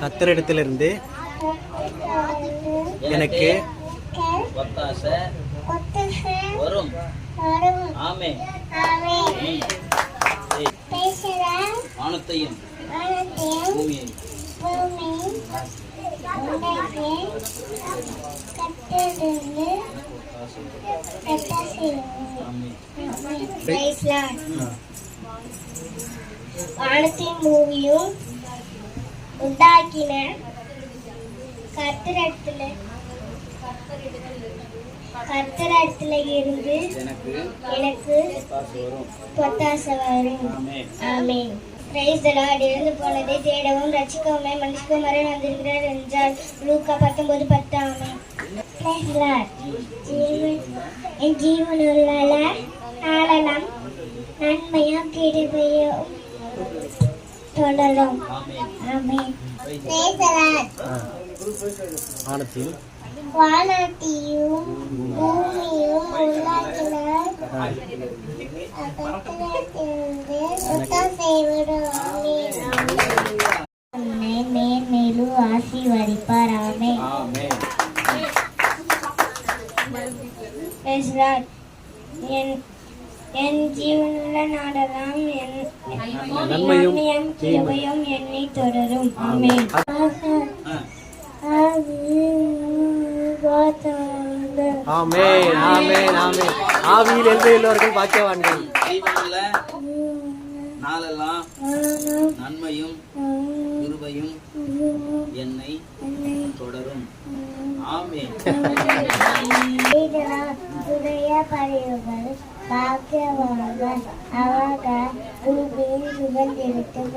கத்தரிடத்திலிருந்து எனக்கு வரும். ஆமே வானத்தையும் பூமியையும். ஆமே வானத்தின் மூவியும் உண்டாக்கின கத்திரத்துல கத்திரத்துல இருந்து எனக்கு பொத்தாசை வரும் ஆமே ஆமென் பிரைஸ் தி லார்ட் இருந்து போனதை தேடவும் ரட்சிக்கவுமே மனுஷக்கும் மரணம் வந்திருக்கிறார் என்றால் லூக்கா பத்தொன்பது பத்து ஜீவன் என் ஜீவனுள்ள நாளெல்லாம் நன்மையும் கிருபையும் தொடரும் வானத்தில் வானத்தையும் பூமியும் உண்டாக்கினார் மேன்மேலும் ஆசீர்வதிப்பார் ஆமே ஆமே என் என் ஜீவனுள்ள நாடெல்லாம் என் நன்மையும் கிருபையும் என்னை தொடரும். ஆமே ஆ, ஆமென் ஆமென் ஆமென். ஆவியில் எழுத எல்லோர்கள் பாக்கியவான்கள். நாளெல்லாம் நன்மையும் கிருபையும் என்னை தொடரும். ஆமே பாக்கியவார்கள் அவர்கள் பூமியில் சுகந்திருத்துக்